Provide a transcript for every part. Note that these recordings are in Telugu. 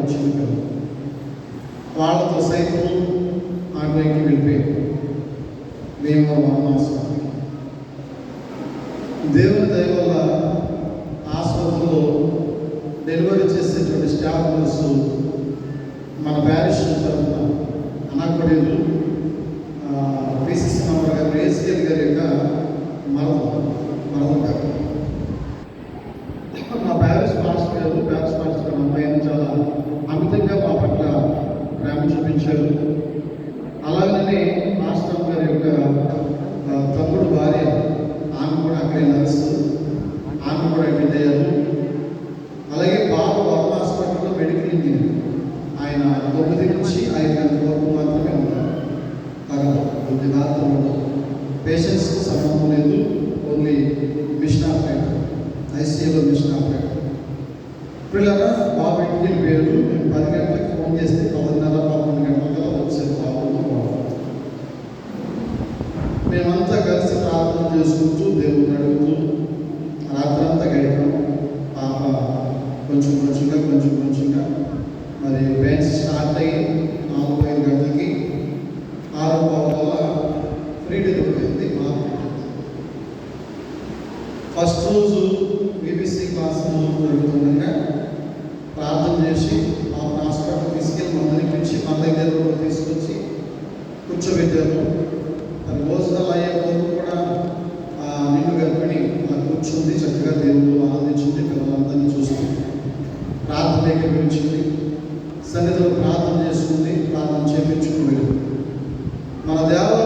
వచ్చింది కదా వాళ్ళతో సైతం ఆగ్రహకి వెళ్ళిపోయాం. మేము వారణాసుకి దేవుని దయ ఆసుపత్రిలో డెలివరీ చేసేటువంటి స్టాఫ్ నర్సు ఉంది మాత్రం పేషెంట్స్కి సంబంధం లేదు. ఓన్లీ మిషన్ ఆపరేటర్ ఐసీఏలో మిషన్ ఆపరేటర్. పిల్లల బాబు ఇంటికి పేరు మేము పది గంటలకు ఫోన్ చేస్తే పదిన్నర పెట్టాను దాని భోజనాలు అయ్యే వరకు కూడా నిన్ను గర్భిణి నాకు కూర్చుంది చక్కగా దేవుడు ఆనందించింది పిల్లలందరినీ చూస్తుంది ప్రార్థన ఏకీపించింది సన్నిధిలో ప్రార్థన చేసుకుంది ప్రార్థన చేపించుకుని మన దేవ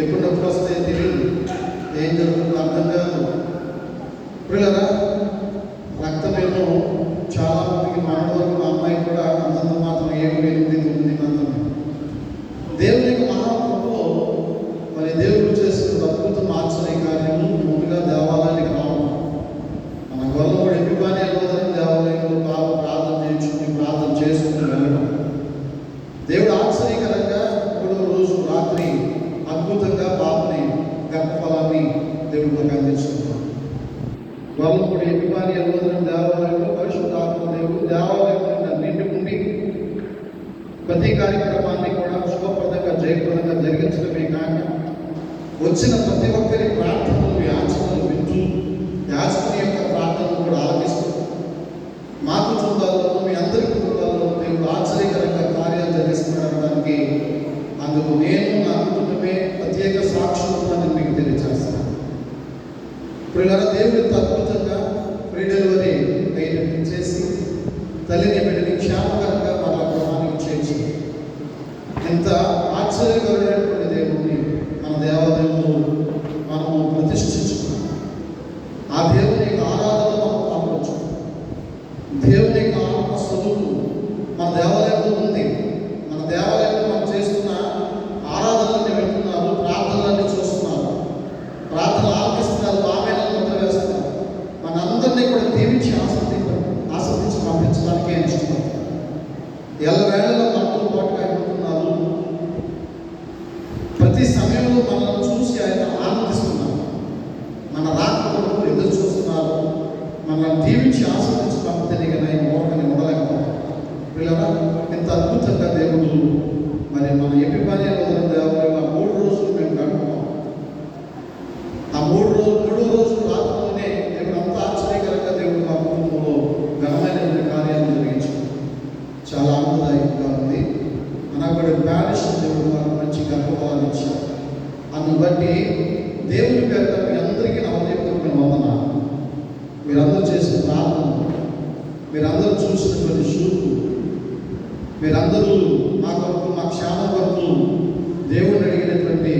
ఎప్పుడు నొప్పి వస్తే తిరిగి ఏం జరుగుతుందో అర్థం కాదు పిల్లరా కార్యక్రమాన్ని కూడా శుభప్రదంగా జయప్రదంగా జరిగించడమే కాక వచ్చిన ప్రతి ఒక్కరి ప్రార్థనలు యాచనలు వింటూ యాచన యొక్క ప్రార్థనలు కూడా ఆలోచిస్తూ మా చూడాలను మీ అందరి కుటుంబాల్లో మేము ఆశ్చర్యకరంగా కార్యాలు జరిగిస్తున్నాడడానికి అందుకు నేను నా కుటుంబమే ప్రత్యేక సాక్షులు మీకు తెలియజేస్తాను ఇప్పుడు దేవుడి తత్వ ಎಲ್ಲರ అక్కడ బ్యాలిషన్ దేవుడు వారి మంచి గర్భవాదం ఇచ్చాడు బట్టి దేవుని పేరు మీ అందరికీ నా హృదయపూర్వక వందన మీరందరూ చేసిన ప్రార్థన మీరందరూ చూసినటువంటి చూపు మీరందరూ మా కొరకు మా క్షేమం కొరకు దేవుడిని అడిగినటువంటి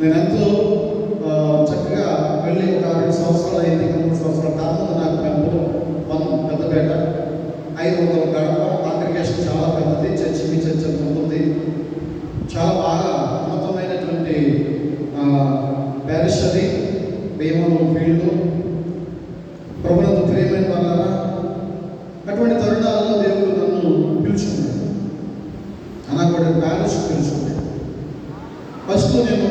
నేను ఎంతో చక్కగా వెళ్ళి ఒక రెండు సంవత్సరాలు అయింది మూడు సంవత్సరాలు తర్వాత నాకు పెంపు మనం పెద్దపేట ఐదు వందల గడప కాంగ్రిగేషన్ చాలా పెద్దది చర్చి మీ చర్చ ఉంటుంది. చాలా బాగా ఉన్నతమైనటువంటి ప్యారిష్ అది భీమలు ఫీల్డ్. ప్రభుత్వ ప్రియమైన వల్ల అటువంటి తరుణాల్లో దేవుడు నన్ను పిలుచుకున్నాడు. అన్న కూడా ప్యారిష్ పిలుచుకున్నాడు. ఫస్ట్ నేను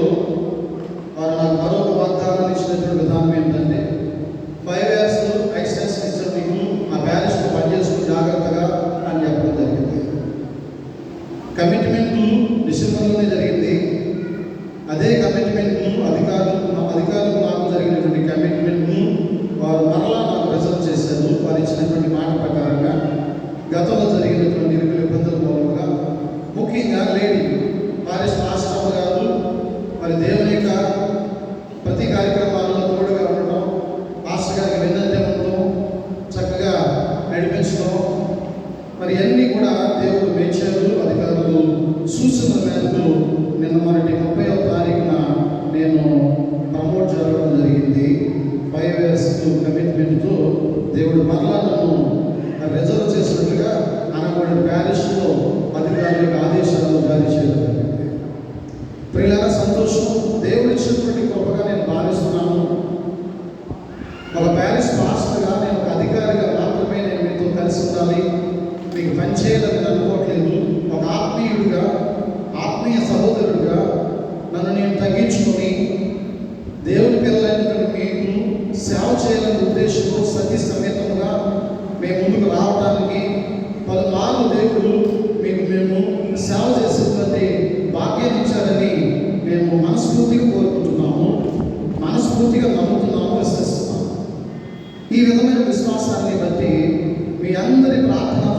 యాజ్ నేను ఒక అధికారిగా మాత్రమే నేను మీతో కలిసి ఉండాలి. మీకు పనిచేయాలని అనుకోవట్లేదు. ఒక ఆత్మీయుడిగా ఆత్మీయ సహోదరుడిగా నన్ను నేను తగ్గించుకొని ఈ విధమైన విశ్వాసాన్ని బట్టి మీ అందరి ప్రార్థన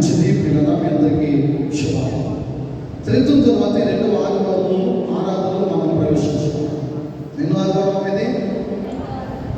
మంచిది పిల్లల మీ అందరికీ శుభాలు చరిత్ర తర్వాత రెండవ ఆదివారం ఆరాధనలు